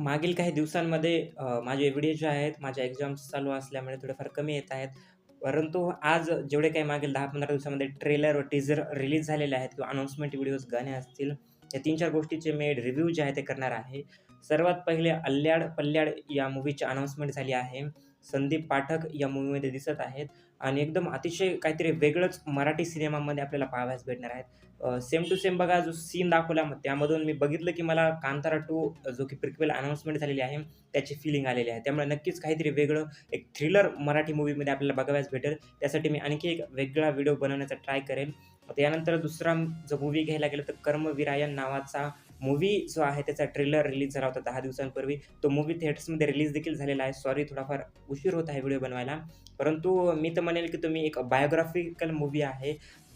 मागील काही दिवसांमध्ये माझे व्हिडिओ जे आहेत माझ्या एक्झाम्स चालू असल्यामुळे थोडेफार कमी येत आहेत. परंतु आज जेवढे काही मागील 10-15 दिवसामध्ये ट्रेलर व टीझर रिलीज झालेले आहेत किंवा अनाउन्समेंट व्हिडिओज गाणे असतील, या 3-4 गोष्टीचे मी रिव्ह्यू जे आहे ते करणार आहे. सर्वात पहिले अल्ल्याड पल्ल्याड या मूव्हीची अनाऊन्समेंट झाली आहे. संदीप पाठक या मूव्हीमध्ये दिसत आहेत आणि एकदम अतिशय काहीतरी वेगळंच मराठी सिनेमामध्ये आपल्याला पाहावयास भेटणार आहेत. सेम टू सेम बघा जो सीन दाखवला मग त्यामधून मी बघितलं की मला कांतारा टू जो की प्रिक्वेल अनाउन्समेंट झालेली आहे, त्याची फीलिंग आलेली आहे. त्यामुळे नक्कीच काहीतरी वेगळं एक थ्रिलर मराठी मूव्हीमध्ये आपल्याला बघाव्यास भेटेल. त्यासाठी मी आणखी एक वेगळा व्हिडिओ बनवण्याचा ट्राय करेन त्यानंतर दुसरा जो मूव्ही घ्यायला गेलं तर कर्मवीरायन नावाचा मूव्ही जो आहे त्याचा ट्रेलर रिलीज झाला होता दहा दिवसांपूर्वी. तो मूव्ही थिएटर्समध्ये रिलीज देखील झालेला आहे. सॉरी थोडाफार उशीर होत आहे व्हिडिओ बनवायला. परंतु मी तर म्हणेल की तुम्ही एक बायोग्राफिकल मूव्ही आहे,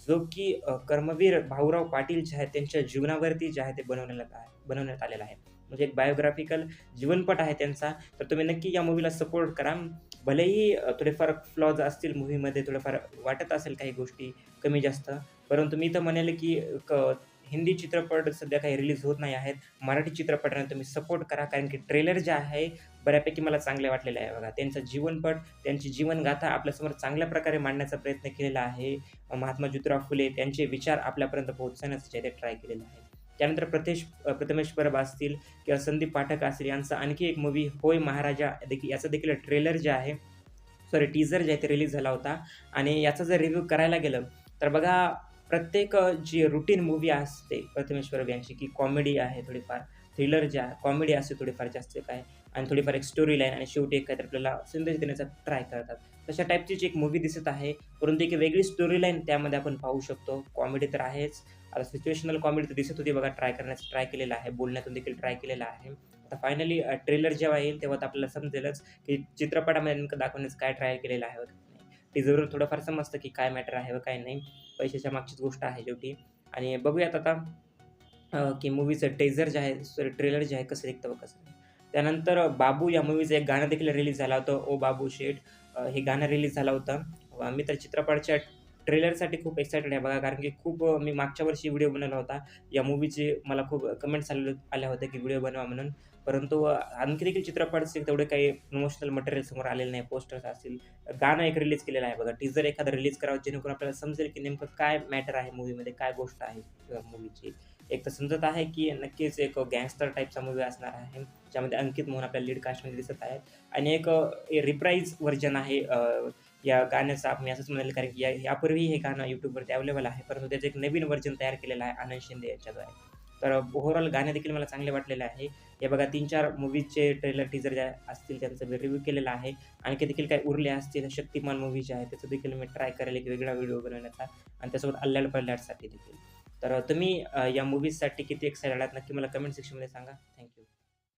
जो की कर्मवीर भाऊराव पाटील जे आहेत त्यांच्या जीवनावरती जे आहे ते बनवण्यात आहे बनवण्यात आलेलं आहे. म्हणजे एक बायोग्राफिकल जीवनपट आहे त्यांचा. तर तुम्ही नक्की या मूव्हीला सपोर्ट करा. भलेही थोडेफार फ्लॉज असतील मूवीमध्ये थोडंफार वाटत असेल काही गोष्टी कमी-जास्त. परंतु मी तर म्हणेल की क हिंदी चित्रपट सध्या काही रिलीज होत नाही आहेत. मराठी चित्रपटांना तुम्ही सपोर्ट करा. कारण की ट्रेलर जे आहे बऱ्यापैकी मला चांगले वाटलेले आहे बघा. त्यांचा जीवनपट, त्यांची जीवनगाथा आपल्यासमोर चांगल्या प्रकारे मांडण्याचा प्रयत्न केलेला आहे. महात्मा ज्योतिराव फुले त्यांचे विचार आपल्यापर्यंत पोहोचवण्याचं ते ट्राय केलेले आहे. त्यानंतर प्रथेश प्रथमेश परब असतील किंवा संदीप पाठक असतील यांचा आणखी एक मूव्ही होय महाराजा देखील याचा देखील ट्रेलर जे आहे सॉरी टीझर जे आहे ते रिलीज झाला होता आणि याचा जर रिव्ह्यू करायला गेलं तर बघा प्रत्येक जी रुटीन मूव्ही असते प्रथमेश परब यांची की कॉमेडी आहे थोडीफार, थ्रिलर ज्या कॉमेडी असते थोडीफार जास्त काय आणि थोडीफार एक स्टोरी लाईन आणि शेवटी एक काहीतरी आपल्याला संदेश देण्याचा ट्राय करतात. तशा टाईपचीच एक मूव्ही दिसत आहे. परंतु एक वेगळी स्टोरी लाईन त्यामध्ये आपण पाहू शकतो. कॉमेडी तर आहेच. आता सिच्युएशनल कॉमेडी तर दिसत होती बघा ट्राय करण्याचा ट्राय केलेला आहे. बोलण्यातून देखील ट्राय केलेला आहे. आता फायनली ट्रेलर जेव्हा येईल तेव्हा तर आपल्याला समजेलच की चित्रपटामध्ये नेमकं दाखवण्याचं काय ट्राय केलेलं आहे वगैरे थोडंफार समजतं की काय मॅटर आहे व काय नाही. पैशाच्या मागचीच गोष्ट आहे शेवटी आणि बघूयात आता की मूव्हीचं टेझर जे आहे सॉरी ट्रेलर जे आहे कसं निघतं व कसं त्यानंतर बाबू या मूवीचं एक गाणं देखील रिलीज झालं होतं. ओ बाबू शेठ हे गाणं रिलीज झालं होतं. मी तर चित्रपटाच्या ट्रेलरसाठी खूप एक्सायटेड आहे बघा कारण की खूप मी मागच्या वर्षी व्हिडिओ बनवला होता. या मूवीचे मला खूप कमेंट्स आले आल्या होत्या की व्हिडिओ बनवा म्हणून. परंतु आणखी देखील चित्रपटाचे तेवढे काही प्रमोशनल मटेरियल समोर आलेलं नाही. पोस्टर्स असतील. गाणं एक रिलीज केलेलं आहे बघा. टीझर एखादं रिलीज करावं जेणेकरून आपल्याला समजेल की नेमकं काय मॅटर आहे मूव्हीमध्ये, काय गोष्ट आहे मूवीची मूव्हीची. एक तर समजत आहे की नक्कीच एक गँगस्टर टाईपचा मूव्ही असणार आहे. ज्यामध्ये अंकित मोहन आपल्याला लीड कास्टमध्ये दिसत आहेत आणि एक रिप्राईज व्हर्जन आहे या गाण्याचा मी असंच म्हणाल कारण की या यापूर्वी हे गाणं यूट्यूबवरती अवेलेबल आहे. परंतु त्याचं एक नवीन व्हर्जन तयार केलेलं आहे आनंद शिंदे याच्याद्वारे तर ओव्हरऑल गाणे देखील मला चांगले वाटलेले आहे. हे बघा 3-4 मूव्हीजचे ट्रेलर, टीजर ज्या असतील त्यांचं मी रिव्ह्यू केलेला आहे. आणखी देखील काही उरले असतील शक्तिमान मूव्ही जे आहे त्याचं देखील मी ट्राय करेल एक वेगळा व्हिडिओ बनवण्याचा आणि त्यासोबत अल्ल्याड पल्ल्याडसाठी देखील. तर तुम्ही या मूव्हीजसाठी किती एक्सायटेड आहात नक्की मला कमेंट सेक्शनमध्ये सांगा. थँक्यू